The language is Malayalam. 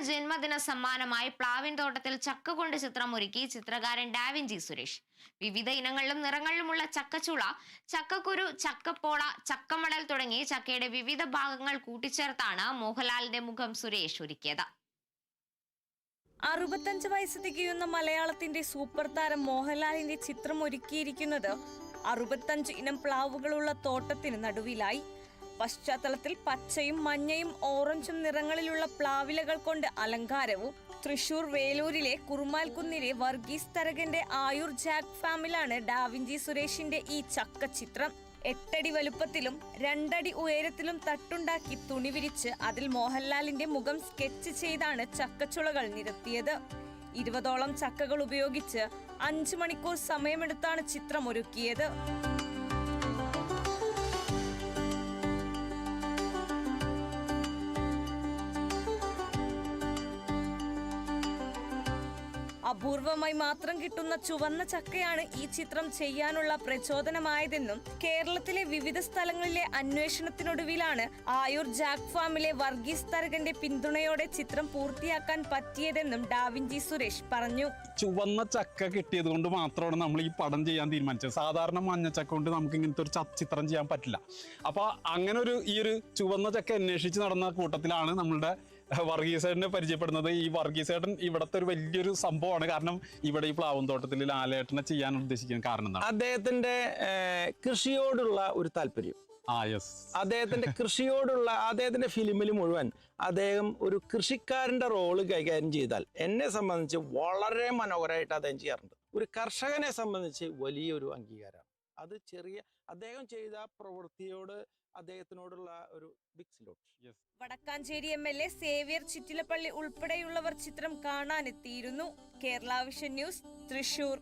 ജന്മദിന സമ്മാനമായി പ്ലാവിൻ തോട്ടത്തിൽ ചക്ക കൊണ്ട് ചിത്രം ഒരുക്കി ചിത്രകാരൻ ഡാവിൻജി സുരേഷ്. വിവിധ ഇനങ്ങളിലും നിറങ്ങളിലുമുള്ള ചക്കച്ചുള ചക്കക്കുരു ചക്കപ്പോള ചക്കമടൽ തുടങ്ങി ചക്കയുടെ വിവിധ ഭാഗങ്ങൾ കൂട്ടിച്ചേർത്താണ് മോഹൻലാലിന്റെ മുഖം സുരേഷ് ഒരുക്കിയത്. അറുപത്തഞ്ച് വയസ്സ് തികയുന്ന മലയാളത്തിന്റെ സൂപ്പർ താരം മോഹൻലാലിന്റെ ചിത്രം ഒരുക്കിയിരിക്കുന്നത് അറുപത്തഞ്ച് ഇനം പ്ലാവുകളുള്ള തോട്ടത്തിന് നടുവിലായി. പശ്ചാത്തലത്തിൽ പച്ചയും മഞ്ഞയും ഓറഞ്ചും നിറങ്ങളിലുള്ള പ്ലാവിലകൾ കൊണ്ട് അലങ്കാരവും തൃശൂർ വേലൂരിലെ കുറുമാൽക്കുന്നിലെ വർഗീസ് തരകന്റെ ആയുർ ജാക്ക് ഫാമിലാണ് ഡാവിഞ്ചി സുരേഷിന്റെ ഈ ചക്ക ചിത്രം എട്ടടി വലുപ്പത്തിലും രണ്ടടി ഉയരത്തിലും തട്ടുണ്ടാക്കി തുണി വിരിച്ച് അതിൽ മോഹൻലാലിന്റെ മുഖം സ്കെച്ച് ചെയ്താണ് ചക്കച്ചുളകൾ നിരത്തിയത്. ഇരുപതോളം ചക്കകൾ ഉപയോഗിച്ച് അഞ്ചു മണിക്കൂർ സമയമെടുത്താണ് ചിത്രം ഒരുക്കിയത്. അപൂർവമായി മാത്രം കിട്ടുന്ന ചുവന്ന ചക്കയാണ് ഈ ചിത്രം ചെയ്യാനുള്ള പ്രചോദനമായതെന്നും കേരളത്തിലെ വിവിധ സ്ഥലങ്ങളിലെ അന്വേഷണത്തിനൊടുവിലാണ് ആയുർ ജാക്ക് ഫാമിലെ വർഗീസ് തരകന്റെ പിന്തുണയോടെ ചിത്രം പൂർത്തിയാക്കാൻ പറ്റിയതെന്നും ഡാവിഞ്ചി സുരേഷ് പറഞ്ഞു. ചുവന്ന ചക്ക കിട്ടിയത് കൊണ്ട് മാത്രമാണ് നമ്മൾ ഈ പടം ചെയ്യാൻ തീരുമാനിച്ചത്. സാധാരണ മഞ്ഞച്ചക്ക കൊണ്ട് നമുക്ക് ഇങ്ങനത്തെ ഒരു ചിത്രം ചെയ്യാൻ പറ്റില്ല. അപ്പൊ അങ്ങനെ ഒരു ഈ ഒരു ചുവന്ന ചക്ക അന്വേഷിച്ച് നടന്ന കൂട്ടത്തിലാണ് നമ്മളുടെ വർഗീസേട്ടനെ പരിചയപ്പെടുന്നത് ഈ വർഗീസേട്ടൻ ഇവിടത്തെ ഒരു വലിയൊരു സംഭവമാണ്. കാരണം ഇവിടെ ഈ പ്ലാവും തോട്ടത്തിൽ ലാലേട്ടനെ ചെയ്യാൻ ഉദ്ദേശിക്കുന്ന കാരണം എന്താണ്? അദ്ദേഹത്തിന്റെ കൃഷിയോടുള്ള ഒരു താല്പര്യം. ആ യെസ് അദ്ദേഹത്തിന്റെ കൃഷിയോടുള്ള അദ്ദേഹത്തിന്റെ ഫിലിമിൽ മുഴുവൻ അദ്ദേഹം ഒരു കൃഷിക്കാരന്റെ റോൾ കൈകാര്യം ചെയ്താൽ എന്നെ സംബന്ധിച്ച് വളരെ മനോഹരമായിട്ട് അദ്ദേഹം ചെയ്യാറുണ്ട്. ഒരു കർഷകനെ സംബന്ധിച്ച് വലിയൊരു അംഗീകാരമാണ്. അത് ചെറിയ അദ്ദേഹം ചെയ്ത പ്രവൃത്തിയോട് അദ്ദേഹത്തിനോടുള്ള ഒരു big salute yes Wadakkanchery M L A Xavier Chittilappilly ഉൾപ്പെടെയുള്ളവർ ചിത്രം കാണാനെത്തിയിരുന്നു. Kerala vision news Thrissur.